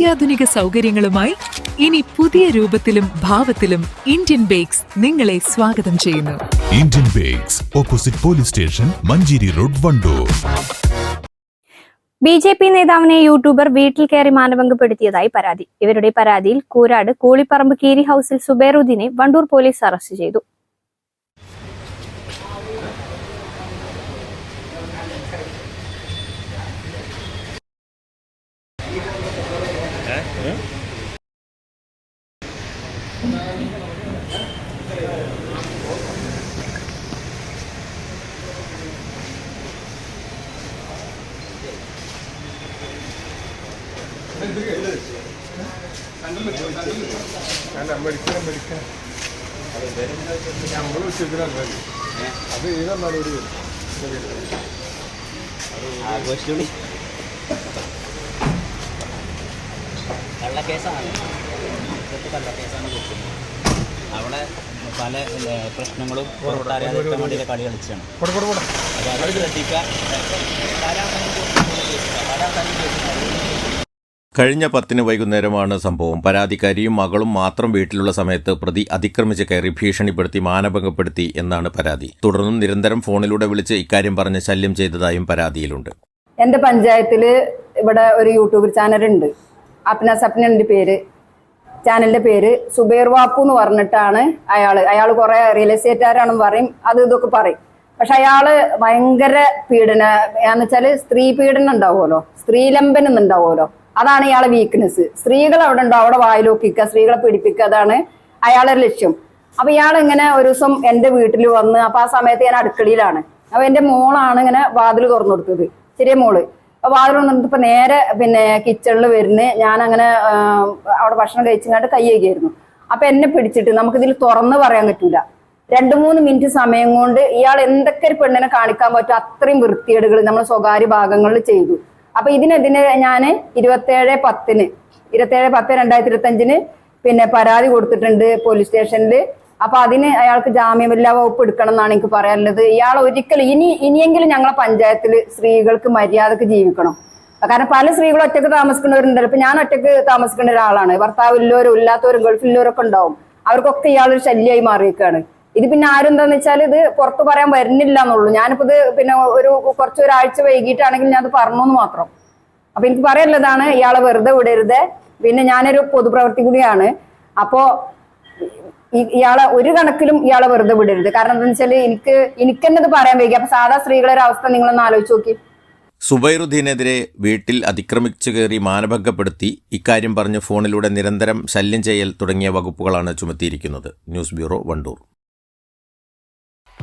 അത്യാധുനിക സൗകര്യങ്ങളുമായി ഇനി പുതിയ രൂപത്തിലും ഭാവത്തിലും ഇന്ത്യൻ ബേക്സ് നിങ്ങളെ സ്വാഗതം ചെയ്യുന്നു. Indian bakes opposite police station Manjeri road Wandoor. B J P നേതാവിനെ യൂട്യൂബർ വീട്ടിൽ കയറി മാനഭംഗപ്പെടുത്തിയതായി പരാതി. ഇവരുടെ പരാതിയിൽ കൂരാട് കൂളിപ്പറമ്പ് കീരി ഹൌസിൽ സുബേറുദ്ദീനെ വണ്ടൂർ പോലീസ് അറസ്റ്റ് ചെയ്തു. അല്ല നമ്മൾ വിശ്വസിക്കലല്ലേ അത് ഏതാ നടപടി ആഘോഷിച്ചുള്ളി കള്ളക്കേസാണ് ഇതൊക്കെ കള്ളക്കേസാണ് കൊടുക്കുന്നത് അവിടെ പല പ്രശ്നങ്ങളും പുറത്തറിയാതിരിക്കാൻ വേണ്ടിയിട്ട് കളി കളിച്ചാണ് അപ്പോൾ അത് ശ്രദ്ധിക്കുക ആൾക്കാരും കഴിഞ്ഞ പത്തിന് വൈകുന്നേരമാണ് സംഭവം. പരാതിക്കാരിയും മകളും മാത്രം വീട്ടിലുള്ള സമയത്ത് പ്രതി അതിക്രമിച്ച് കയറി ഭീഷണിപ്പെടുത്തി മാനഭംഗപ്പെടുത്തി എന്നാണ് പരാതി. തുടർന്നും നിരന്തരം ഫോണിലൂടെ വിളിച്ച് ഇക്കാര്യം പറഞ്ഞ് ശല്യം ചെയ്തതായും പരാതിയിലുണ്ട്. എന്റെ പഞ്ചായത്തിൽ ഇവിടെ ഒരു യൂട്യൂബ് ചാനലുണ്ട്. അപ്ന സപ്നന്റെ പേര്. ചാനലിന്റെ പേര് സുബൈർ വാപ്പു എന്ന് പറഞ്ഞിട്ടാണ് അയാൾ അയാൾ കുറേ റിയൽ എസ്റ്റേറ്റുകാരാണെന്ന് പറയും അത് ഇതൊക്കെ പറയും. പക്ഷെ അയാൾ ഭയങ്കര പീഡന എന്ന് വെച്ചാൽ സ്ത്രീ പീഡനം ഉണ്ടാവുമല്ലോ. സ്ത്രീലംബനം ഉണ്ടാവുമല്ലോ. അതാണ് ഇയാളെ വീക്ക്നെസ് സ്ത്രീകൾ അവിടെ ഉണ്ടോ? അവിടെ വായിലോക്കിക്കുക സ്ത്രീകളെ പിടിപ്പിക്കുക അതാണ് അയാളുടെ ലക്ഷ്യം. അപ്പൊ ഇയാൾ ഇങ്ങനെ ഒരു ദിവസം എന്റെ വീട്ടിൽ വന്ന് അപ്പൊ ആ സമയത്ത് ഞാൻ അടുക്കളയിലാണ്. അപ്പൊ എന്റെ മോളാണ് ഇങ്ങനെ വാതിൽ തുറന്നു കൊടുത്തത് ചെറിയ മോൾ. അപ്പൊ വാതിൽ തുറന്നിട്ട് ഇപ്പൊ നേരെ പിന്നെ കിച്ചണിൽ വരുന്ന് ഞാൻ അങ്ങനെ അവിടെ ഭക്ഷണം കഴിച്ചിങ്ങാട്ട് കൈ കഴുകിയായിരുന്നു. അപ്പൊ എന്നെ പിടിച്ചിട്ട് നമുക്കിതിൽ തുറന്ന് പറയാൻ പറ്റൂല. രണ്ടു മൂന്ന് മിനിറ്റ് സമയം കൊണ്ട് ഇയാൾ എന്തൊക്കെ ഒരു പെണ്ണിനെ കാണിക്കാൻ പറ്റും അത്രയും വൃത്തികേടുകൾ നമ്മൾ സ്വകാര്യ ഭാഗങ്ങളിൽ ചെയ്തു. അപ്പൊ ഇതിനെതിരെ ഞാൻ ഇരുപത്തേഴ് പത്തിന് ഇരുപത്തേഴ് പത്ത് രണ്ടായിരത്തി ഇരുപത്തി അഞ്ചിന് പിന്നെ പരാതി കൊടുത്തിട്ടുണ്ട് പോലീസ് സ്റ്റേഷനിൽ അപ്പൊ അതിന് അയാൾക്ക് ജാമ്യമില്ലാ വകുപ്പ് എടുക്കണം എന്നാണ് എനിക്ക് പറയാനുള്ളത്. ഇയാൾ ഒരിക്കലും ഇനി ഇനിയെങ്കിലും ഞങ്ങളെ പഞ്ചായത്തിൽ സ്ത്രീകൾക്ക് മര്യാദയ്ക്ക് ജീവിക്കണം. കാരണം പല സ്ത്രീകളും ഒറ്റയ്ക്ക് താമസിക്കുന്നവരുണ്ടല്ലോ. ഇപ്പൊ ഞാൻ ഒറ്റയ്ക്ക് താമസിക്കുന്ന ഒരാളാണ്. ഭർത്താവ് ഇല്ലവരും ഇല്ലാത്തവരും ഗൾഫിലുള്ളവരൊക്കെ ഉണ്ടാവും. അവർക്കൊക്കെ ഇയാളൊരു ശല്യമായി മാറിയേക്കാണ് ഇത് പിന്നെ ആരും എന്താന്ന് വെച്ചാൽ ഇത് പുറത്ത് പറയാൻ വരുന്നില്ല എന്നുള്ളൂ ഞാനിപ്പോ ഇത് പിന്നെ ഒരു കുറച്ച് ഒരാഴ്ച വൈകിട്ടാണെങ്കിൽ ഞാൻ അത് പറഞ്ഞു എന്ന് മാത്രം. അപ്പൊ എനിക്ക് പറയാനുള്ളതാണ് ഇയാളെ വെറുതെ വിടരുത്. പിന്നെ ഞാനൊരു പൊതുപ്രവർത്തി കൂടിയാണ്. അപ്പോ ഇയാളെ ഒരു കണക്കിലും ഇയാളെ വെറുതെ വിടരുത്. കാരണം എന്താ വെച്ചാൽ എനിക്ക് എനിക്ക് തന്നെ പറയാൻ വൈകി. അപ്പൊ സാധാ സ്ത്രീകളുടെ ഒരു അവസ്ഥ നിങ്ങളൊന്ന് ആലോചിച്ച് നോക്കി. സുബൈറുദ്ദീനെതിരെ വീട്ടിൽ അതിക്രമിച്ചു കയറി മാനഭംഗപ്പെടുത്തി ഇക്കാര്യം പറഞ്ഞ് ഫോണിലൂടെ നിരന്തരം ശല്യം ചെയ്യൽ തുടങ്ങിയ വകുപ്പുകളാണ് ചുമത്തിയിരിക്കുന്നത്. News bureau Wandoor.